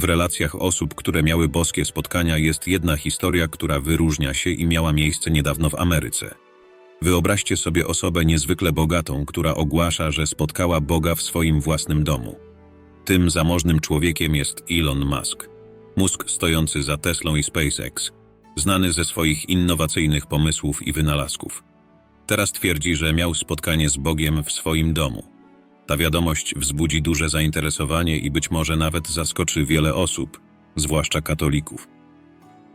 W relacjach osób, które miały boskie spotkania, jest jedna historia, która wyróżnia się i miała miejsce niedawno w Ameryce. Wyobraźcie sobie osobę niezwykle bogatą, która ogłasza, że spotkała Boga w swoim własnym domu. Tym zamożnym człowiekiem jest Elon Musk. Musk stojący za Teslą i SpaceX, znany ze swoich innowacyjnych pomysłów i wynalazków. Teraz twierdzi, że miał spotkanie z Bogiem w swoim domu. Ta wiadomość wzbudzi duże zainteresowanie i być może nawet zaskoczy wiele osób, zwłaszcza katolików.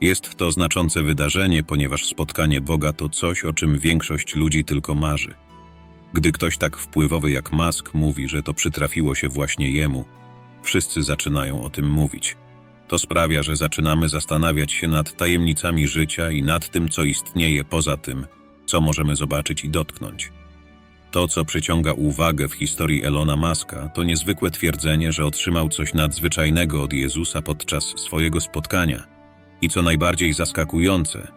Jest to znaczące wydarzenie, ponieważ spotkanie Boga to coś, o czym większość ludzi tylko marzy. Gdy ktoś tak wpływowy jak Musk mówi, że to przytrafiło się właśnie jemu, wszyscy zaczynają o tym mówić. To sprawia, że zaczynamy zastanawiać się nad tajemnicami życia i nad tym, co istnieje poza tym, co możemy zobaczyć i dotknąć. To, co przyciąga uwagę w historii Elona Muska, to niezwykłe twierdzenie, że otrzymał coś nadzwyczajnego od Jezusa podczas swojego spotkania i co najbardziej zaskakujące,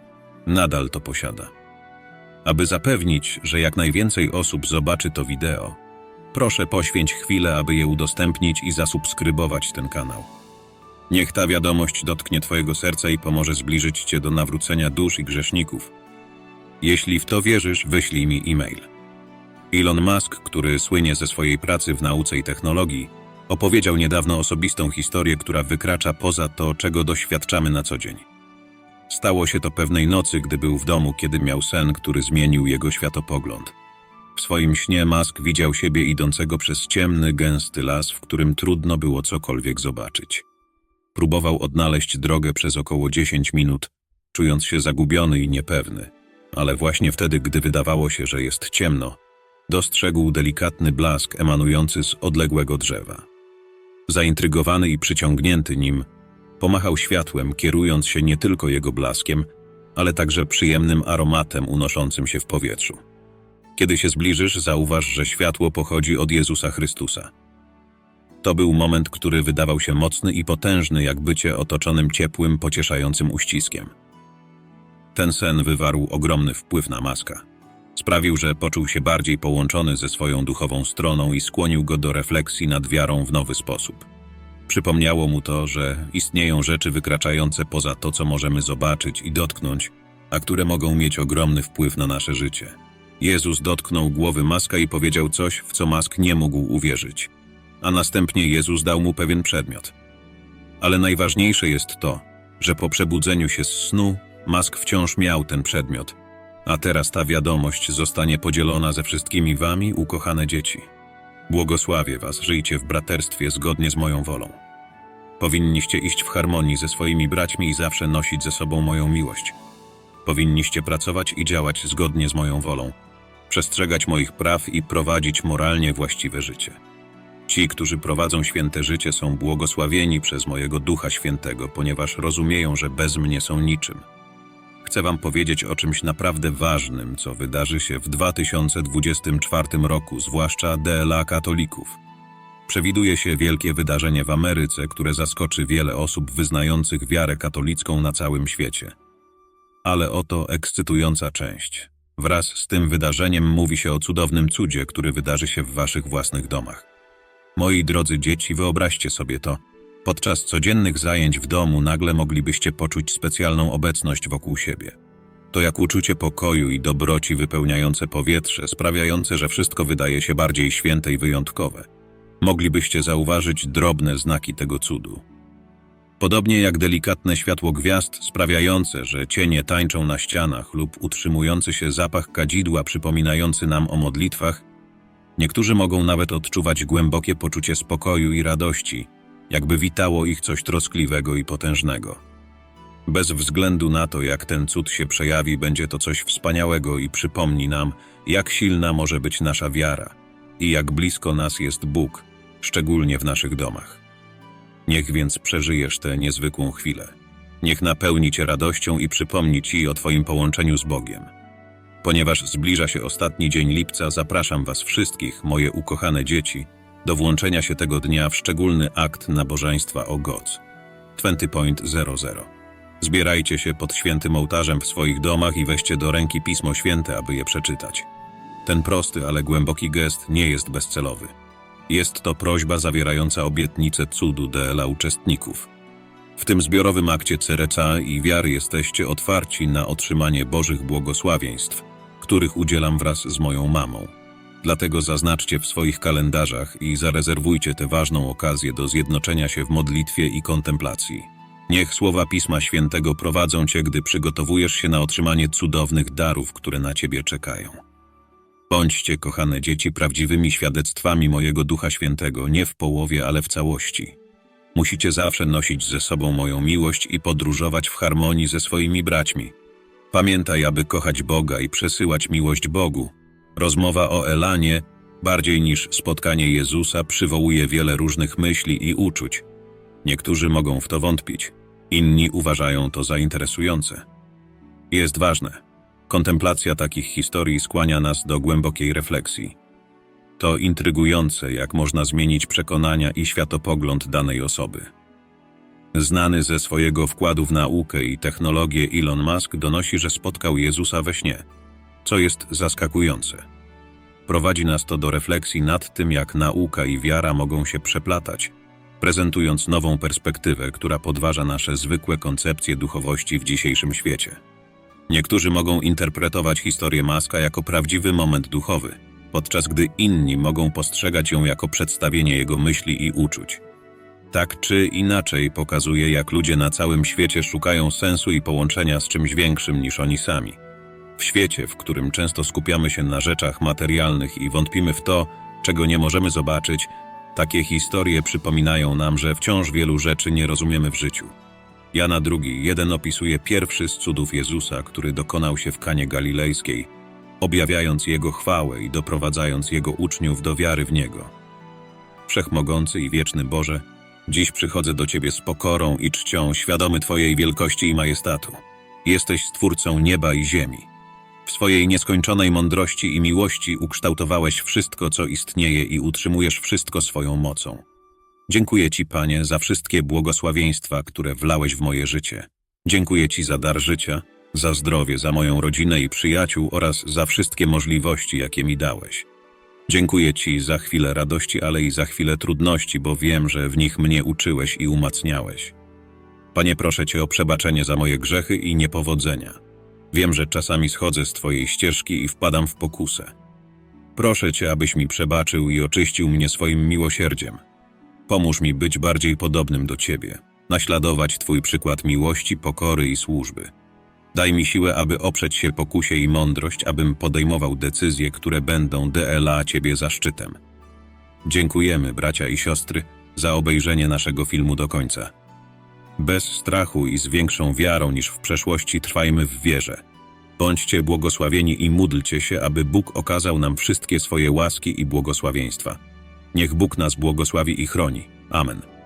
nadal to posiada. Aby zapewnić, że jak najwięcej osób zobaczy to wideo, proszę poświęć chwilę, aby je udostępnić i zasubskrybować ten kanał. Niech ta wiadomość dotknie Twojego serca i pomoże zbliżyć Cię do nawrócenia dusz i grzeszników. Jeśli w to wierzysz, wyślij mi e-mail. Elon Musk, który słynie ze swojej pracy w nauce i technologii, opowiedział niedawno osobistą historię, która wykracza poza to, czego doświadczamy na co dzień. Stało się to pewnej nocy, gdy był w domu, kiedy miał sen, który zmienił jego światopogląd. W swoim śnie Musk widział siebie idącego przez ciemny, gęsty las, w którym trudno było cokolwiek zobaczyć. Próbował odnaleźć drogę przez około 10 minut, czując się zagubiony i niepewny, ale właśnie wtedy, gdy wydawało się, że jest ciemno, dostrzegł delikatny blask emanujący z odległego drzewa. Zaintrygowany i przyciągnięty nim, pomachał światłem, kierując się nie tylko jego blaskiem, ale także przyjemnym aromatem unoszącym się w powietrzu. Kiedy się zbliżysz, zauważ, że światło pochodzi od Jezusa Chrystusa. To był moment, który wydawał się mocny i potężny, jak bycie otoczonym ciepłym, pocieszającym uściskiem. Ten sen wywarł ogromny wpływ na Maska. Sprawił, że poczuł się bardziej połączony ze swoją duchową stroną i skłonił go do refleksji nad wiarą w nowy sposób. Przypomniało mu to, że istnieją rzeczy wykraczające poza to, co możemy zobaczyć i dotknąć, a które mogą mieć ogromny wpływ na nasze życie. Jezus dotknął głowy Maska i powiedział coś, w co Mask nie mógł uwierzyć. A następnie Jezus dał mu pewien przedmiot. Ale najważniejsze jest to, że po przebudzeniu się z snu Mask wciąż miał ten przedmiot, a teraz ta wiadomość zostanie podzielona ze wszystkimi wami, ukochane dzieci. Błogosławię was, żyjcie w braterstwie zgodnie z moją wolą. Powinniście iść w harmonii ze swoimi braćmi i zawsze nosić ze sobą moją miłość. Powinniście pracować i działać zgodnie z moją wolą, przestrzegać moich praw i prowadzić moralnie właściwe życie. Ci, którzy prowadzą święte życie, są błogosławieni przez mojego Ducha Świętego, ponieważ rozumieją, że bez mnie są niczym. Chcę Wam powiedzieć o czymś naprawdę ważnym, co wydarzy się w 2024 roku, zwłaszcza DLA katolików. Przewiduje się wielkie wydarzenie w Ameryce, które zaskoczy wiele osób wyznających wiarę katolicką na całym świecie. Ale oto ekscytująca część. Wraz z tym wydarzeniem mówi się o cudownym cudzie, który wydarzy się w Waszych własnych domach. Moi drodzy dzieci, wyobraźcie sobie to. Podczas codziennych zajęć w domu nagle moglibyście poczuć specjalną obecność wokół siebie. To jak uczucie pokoju i dobroci wypełniające powietrze, sprawiające, że wszystko wydaje się bardziej święte i wyjątkowe. Moglibyście zauważyć drobne znaki tego cudu. Podobnie jak delikatne światło gwiazd sprawiające, że cienie tańczą na ścianach lub utrzymujący się zapach kadzidła przypominający nam o modlitwach, niektórzy mogą nawet odczuwać głębokie poczucie spokoju i radości, jakby witało ich coś troskliwego i potężnego. Bez względu na to, jak ten cud się przejawi, będzie to coś wspaniałego i przypomni nam, jak silna może być nasza wiara i jak blisko nas jest Bóg, szczególnie w naszych domach. Niech więc przeżyjesz tę niezwykłą chwilę. Niech napełni cię radością i przypomni ci o Twoim połączeniu z Bogiem. Ponieważ zbliża się ostatni dzień lipca, zapraszam Was wszystkich, moje ukochane dzieci, do włączenia się tego dnia w szczególny akt nabożeństwa o GOC 20.00. Zbierajcie się pod świętym ołtarzem w swoich domach i weźcie do ręki Pismo Święte, aby je przeczytać. Ten prosty, ale głęboki gest nie jest bezcelowy. Jest to prośba zawierająca obietnicę cudu dla uczestników. W tym zbiorowym akcie cereca i wiary jesteście otwarci na otrzymanie Bożych błogosławieństw, których udzielam wraz z moją mamą. Dlatego zaznaczcie w swoich kalendarzach i zarezerwujcie tę ważną okazję do zjednoczenia się w modlitwie i kontemplacji. Niech słowa Pisma Świętego prowadzą cię, gdy przygotowujesz się na otrzymanie cudownych darów, które na ciebie czekają. Bądźcie, kochane dzieci, prawdziwymi świadectwami mojego Ducha Świętego, nie w połowie, ale w całości. Musicie zawsze nosić ze sobą moją miłość i podróżować w harmonii ze swoimi braćmi. Pamiętaj, aby kochać Boga i przesyłać miłość Bogu. Rozmowa o Elanie, bardziej niż spotkanie Jezusa, przywołuje wiele różnych myśli i uczuć. Niektórzy mogą w to wątpić, inni uważają to za interesujące. Jest ważne. Kontemplacja takich historii skłania nas do głębokiej refleksji. To intrygujące, jak można zmienić przekonania i światopogląd danej osoby. Znany ze swojego wkładu w naukę i technologię Elon Musk donosi, że spotkał Jezusa we śnie, co jest zaskakujące. Prowadzi nas to do refleksji nad tym, jak nauka i wiara mogą się przeplatać, prezentując nową perspektywę, która podważa nasze zwykłe koncepcje duchowości w dzisiejszym świecie. Niektórzy mogą interpretować historię Maska jako prawdziwy moment duchowy, podczas gdy inni mogą postrzegać ją jako przedstawienie jego myśli i uczuć. Tak czy inaczej pokazuje, jak ludzie na całym świecie szukają sensu i połączenia z czymś większym niż oni sami. W świecie, w którym często skupiamy się na rzeczach materialnych i wątpimy w to, czego nie możemy zobaczyć, takie historie przypominają nam, że wciąż wielu rzeczy nie rozumiemy w życiu. Jana II, jeden opisuje pierwszy z cudów Jezusa, który dokonał się w Kanie Galilejskiej, objawiając Jego chwałę i doprowadzając Jego uczniów do wiary w Niego. Wszechmogący i wieczny Boże, dziś przychodzę do Ciebie z pokorą i czcią, świadomy Twojej wielkości i majestatu. Jesteś Stwórcą nieba i ziemi. W swojej nieskończonej mądrości i miłości ukształtowałeś wszystko, co istnieje i utrzymujesz wszystko swoją mocą. Dziękuję Ci, Panie, za wszystkie błogosławieństwa, które wlałeś w moje życie. Dziękuję Ci za dar życia, za zdrowie, za moją rodzinę i przyjaciół oraz za wszystkie możliwości, jakie mi dałeś. Dziękuję Ci za chwilę radości, ale i za chwilę trudności, bo wiem, że w nich mnie uczyłeś i umacniałeś. Panie, proszę Cię o przebaczenie za moje grzechy i niepowodzenia. Wiem, że czasami schodzę z Twojej ścieżki i wpadam w pokusę. Proszę Cię, abyś mi przebaczył i oczyścił mnie swoim miłosierdziem. Pomóż mi być bardziej podobnym do Ciebie, naśladować Twój przykład miłości, pokory i służby. Daj mi siłę, aby oprzeć się pokusie i mądrość, abym podejmował decyzje, które będą DLA Ciebie zaszczytem. Dziękujemy, bracia i siostry, za obejrzenie naszego filmu do końca. Bez strachu i z większą wiarą niż w przeszłości trwajmy w wierze. Bądźcie błogosławieni i módlcie się, aby Bóg okazał nam wszystkie swoje łaski i błogosławieństwa. Niech Bóg nas błogosławi i chroni. Amen.